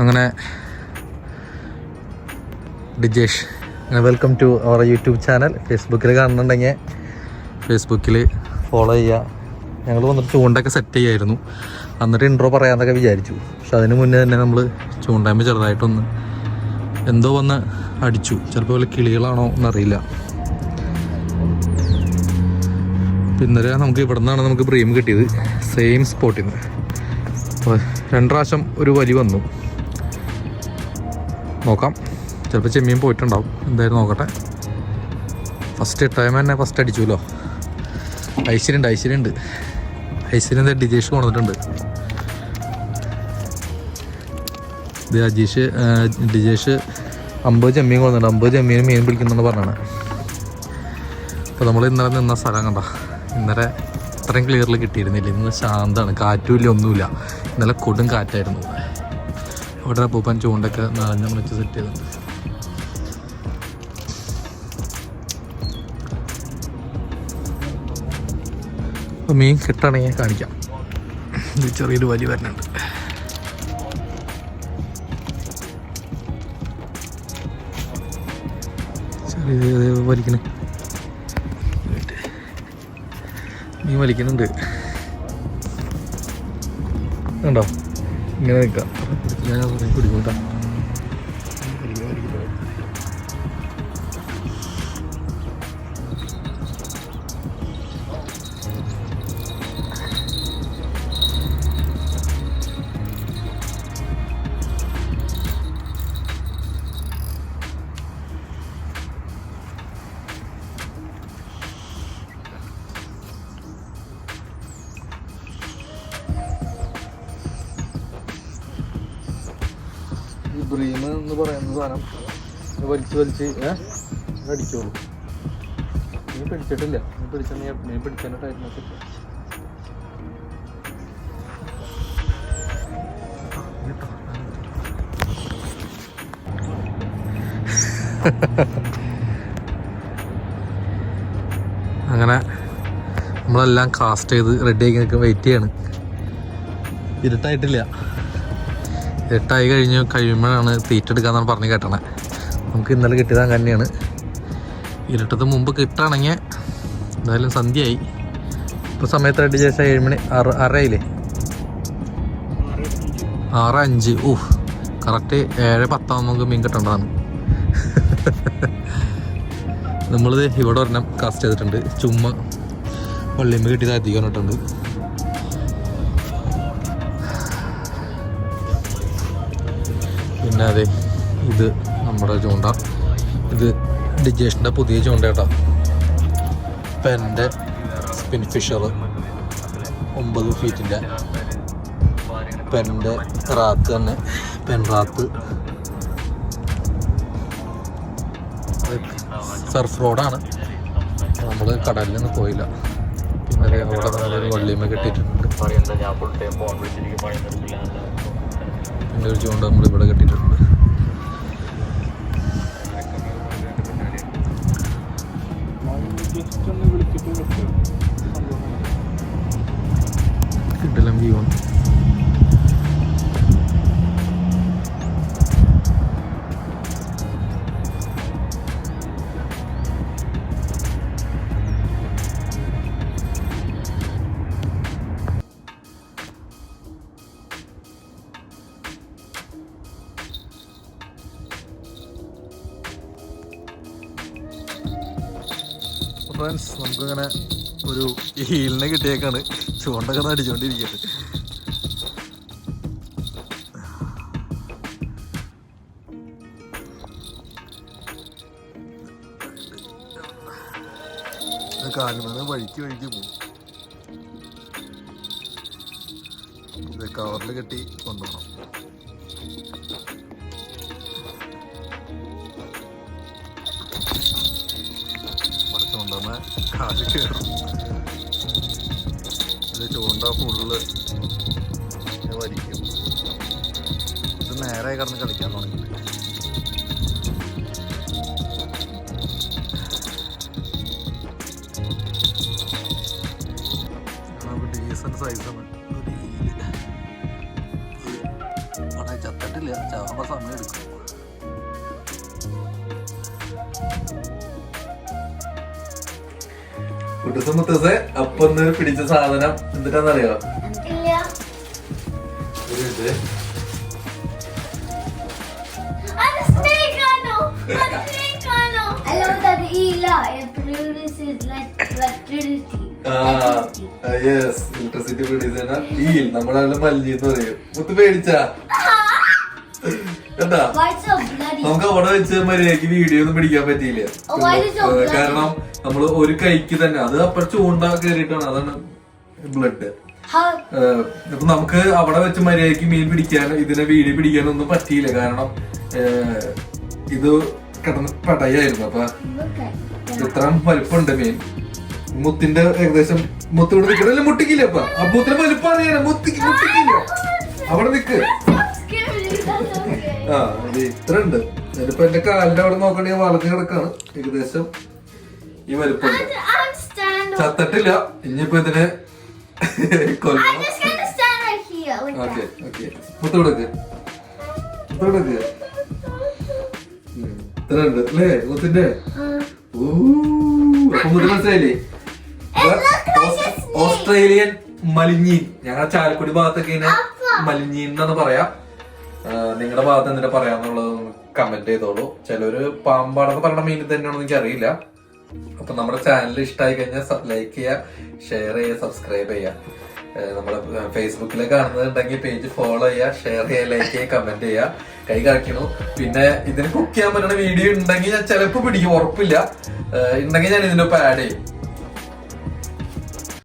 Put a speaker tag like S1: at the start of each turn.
S1: അങ്ങനെ Dijesh welcome to our YouTube channel ഫേസ്ബുക്കിൽ കാണുന്നുണ്ടെങ്കിൽ ഫേസ്ബുക്കിൽ ഫോളോ ചെയ്യുക. ഞങ്ങൾ വന്നിട്ട് ചൂണ്ടൊക്കെ സെറ്റ് ചെയ്യായിരുന്നു. എന്നിട്ട് ഇൻട്രോ പറയാമെന്നൊക്കെ വിചാരിച്ചു. പക്ഷെ അതിന് മുന്നേ തന്നെ നമ്മൾ ചൂണ്ടായ്മ ചെറുതായിട്ടൊന്ന് എന്തോ വന്ന് അടിച്ചു. ചിലപ്പോൾ വല്ല കിളികളാണോ എന്നറിയില്ല. ഇന്നലെ നമുക്ക് ഇവിടെ നിന്നാണ് നമുക്ക് ബ്രീം കിട്ടിയത്. സെയിം സ്പോട്ടിൽ നിന്ന് അപ്പോൾ രണ്ട് പ്രാവശ്യം ഒരു വലി വന്നു. നോക്കാം. ചിലപ്പോൾ ചെമ്മീൻ പോയിട്ടുണ്ടാവും. എന്തായാലും നോക്കട്ടെ. ഫസ്റ്റ് ടൈം തന്നെ ഫസ്റ്റ് അടിച്ചുല്ലോ. ഐശ്വര്യണ്ട് ഐശ്വര്യണ്ട്. ഐശ്വര്യം എന്താ ഡിജേഷ് കൊണ്ടിട്ടുണ്ട് ഇത് അജീഷ് ഡിജേഷ് അമ്പത് ചെമ്മീൻ കൊണ്ടുണ്ട് അമ്പത് ചെമ്മീൻ മീൻ പിടിക്കുന്നെന്ന് പറഞ്ഞാണ്. അപ്പോൾ നമ്മൾ ഇന്നലെ നിന്ന സ്ഥലം കണ്ട? ഇന്നലെ അത്രയും ക്ലിയറിൽ കിട്ടിയിരുന്നില്ല. ഇന്ന് ശാന്തമാണ് കാറ്റുമില്ല ഒന്നുമില്ല. ഇന്നലെ കൊടും കാറ്റായിരുന്നു. അവിടെ അപ്പൂപ്പൻ ചൂണ്ടൊക്കെ നനഞ്ഞ വെച്ച് സെറ്റ് ചെയ്തിട്ടുണ്ട് അപ്പോൾ മീൻ കിട്ടണമെങ്കിൽ കാണിക്കാം. ഇത് ചെറിയൊരു വലി വരുന്നുണ്ട് ചെറിയ വലിക്കണേ. മീൻ വലിക്കുന്നുണ്ട്. കണ്ടോ? ഇങ്ങനെ നിൽക്കാം. ഞാൻ പിടിക്കും ബ്രീം എന്ന് പറയുന്ന സാധനം. വലിച്ച് വലിച്ച് ഏഹ് അടിച്ചോളൂ. നീ പിടിച്ചിട്ടില്ല. നീ പിടിച്ച നീ നീ പിടിച്ചതിന്റെ ടൈം അങ്ങനെ നമ്മളെല്ലാം കാസ്റ്റ് ചെയ്ത് റെഡി ആക്കി നിൽക്കാൻ വെയിറ്റ് ചെയ്യാണ്. ഇരുട്ടായിട്ടില്ല. എട്ടായി കഴിഞ്ഞ് കഴിയുമ്പോഴാണ് തീറ്റ എടുക്കാന്നാണ് പറഞ്ഞ് കേട്ടണേ. നമുക്ക് ഇന്നലെ കിട്ടിയത് തന്നെയാണ്. ഇരുട്ടത്തിന് മുമ്പ് കിട്ടുകയാണെങ്കിൽ എന്തായാലും സന്ധ്യയായി. ഇപ്പോൾ സമയത്ത് റെഡി ശേഷം ഏഴ് മണി ആറ് ആറായില്ലേ ആറ് അഞ്ച്. ഊഹ് കറക്റ്റ് ഏഴ് പത്താകുമ്പോൾ നമുക്ക് മീൻ കിട്ടേണ്ടതാണ്. നമ്മളിത് ഇവിടെ ഒരെണ്ണം കാസ്റ്റ് ചെയ്തിട്ടുണ്ട്. ചുമ്മാ വള്ളിയമ്മ കിട്ടിയത് അധികം ഇട്ടിട്ടുണ്ട് പിന്നെ അതെ ഇത് നമ്മുടെ ചൂണ്ട. ഇത് ഡിജേഷന്റെ പുതിയ ചൂണ്ട കേട്ടോ. എന്റെ സ്പിൻ ഫിഷർ ഒമ്പത് ഫീറ്റിന്റെ പെന്റെ റാത്ത് തന്നെ. പെൻ റാത്ത് സർഫ് റോഡാണ് നമ്മൾ കടലിൽ നിന്ന് പോയില്ല. പിന്നെ അവിടെ നമ്മളൊരു വള്ളിയമ്മ കെട്ടിയിട്ടുണ്ട്. പിന്നെ ഒരു ചൂണ്ട നമ്മൾ ഇവിടെ കെട്ടിയിട്ടുണ്ട്. കിട്ടില്ല വ്യൂ ആണ് ഫ്രണ്ട്സ് നമുക്കിങ്ങനെ ഒരു ഹീലിനെ കിട്ടിയേക്കാണ്. ചൂണ്ടൊക്കെ അടിച്ചുകൊണ്ടിരിക്കുന്നത് കാണുന്നത് വഴിക്ക് വഴിക്ക് പോകും കവറിൽ കെട്ടി കൊണ്ടുപോകണം ചൂണ്ടമ്മ കാൽ കയറും. ഇത് ചൂണ്ട ഫുള്ള് വലിക്കും. ഇത് നേരെ കിടന്ന് കളിക്കാൻ തുടങ്ങി ഡീസന്റ് സൈസാണ് ചത്തട്ടില്ല. ചാവുന്നില്ല ചാവുമ്പോ സമയം എടുക്കും. അത് മുത്തസ് അപ്പൊ പിടിച്ച സാധനം
S2: എന്തിട്ടാന്നറിയോ
S1: യെസ് ഇലക്ട്രിസിറ്റി പ്രൊഡ്യൂസ് ചെയ്യുന്ന ഈൽ നമ്മളെ മല്ലി എന്ന് പറയും. മുത്ത് പേടിച്ചാ? എന്താ? നമുക്ക് അവിടെ വെച്ച് മര്യാദയ്ക്ക് വീഡിയോ ഒന്നും പിടിക്കാൻ പറ്റിയില്ല?
S2: Oh?
S1: കാരണം നമ്മൾ ഒരു കൈക്ക് തന്നെ അത് അപ്പുറം ചൂണ്ട കയറിയിട്ടാണ് അതാണ് ബ്ലഡ് അപ്പൊ നമുക്ക് അവിടെ വെച്ച് മര്യാദയ്ക്ക് മീൻ പിടിക്കാൻ ഇതിനെ വീഡിയോ പിടിക്കാനൊന്നും പറ്റിയില്ല. കാരണം ഇത് കിടന്ന് പടയായിരുന്നു. അപ്പൊ ഇത്രയും വലുപ്പുണ്ട് മീൻ. മുത്തിന്റെ ഏകദേശം മുത്ത് ഇവിടെ നിൽക്കണല്ലേ മുട്ടിക്കില്ല അപ്പൊ? അപ്പൂത്തിന് വലുപ്പം അറിയാലോ മുത്തിക്ക് മുട്ടിക്കില്ല അവിടെ നിക്ക്. ആ ഇത് ഇത്ര ഉണ്ട് ഇതിപ്പോ എന്റെ കാലിന്റെ അവിടെ നോക്കണെങ്കിൽ വളഞ്ഞു കിടക്കാണ്. ഏകദേശം ഈ വലുപ്പമുണ്ട് ചത്തട്ടില്ല. ഇനിയിപ്പോ ഇതിന് കൊല്ലണം ഓക്കെ ഓക്കെ. കൊടുക്ക്. കൊടുക്ക്. ഇത്ര ഉണ്ട് അല്ലേ? മുത്തിന്റെ? അപ്പൊ മനസ്സിലായില്ലേ. ഓസ്ട്രേലിയൻ മലിഞ്ഞീൻ ഞങ്ങളുടെ ചാലക്കുടി ഭാഗത്തൊക്കെ ഇങ്ങനെ മലിഞ്ഞീൻ എന്നാണ് പറയാ. നിങ്ങളുടെ ഭാഗത്ത് എന്തിനാ പറയാന്നുള്ളത് കമന്റ് ചെയ്തോളൂ. ചിലര് പാമ്പാടൊക്കെ പറയുന്ന മീൻ തന്നെയാണെന്ന് എനിക്ക് അറിയില്ല അപ്പൊ നമ്മുടെ ചാനൽ ഇഷ്ടമായി കഴിഞ്ഞാൽ ലൈക്ക് ചെയ്യുക ഷെയർ ചെയ്യുക സബ്സ്ക്രൈബ് ചെയ്യുക നമ്മളെ ഫേസ്ബുക്കിൽ കാണുന്നുണ്ടെങ്കിൽ പേജ് ഫോളോ ചെയ്യുക ഷെയർ ചെയ്യുക ലൈക്ക് ചെയ്യുക കമന്റ് ചെയ്യുക കൈ കാണിക്കണു. പിന്നെ ഇതിന് കുക്ക് ചെയ്യാൻ പറ്റുന്ന വീഡിയോ ഉണ്ടെങ്കിൽ ഞാൻ ചിലപ്പോൾ പിടിക്കും. ഉറപ്പില്ല. ഉണ്ടെങ്കിൽ ഞാൻ ഇതിന്റെ ഒപ്പം ആഡ് ചെയ്യും.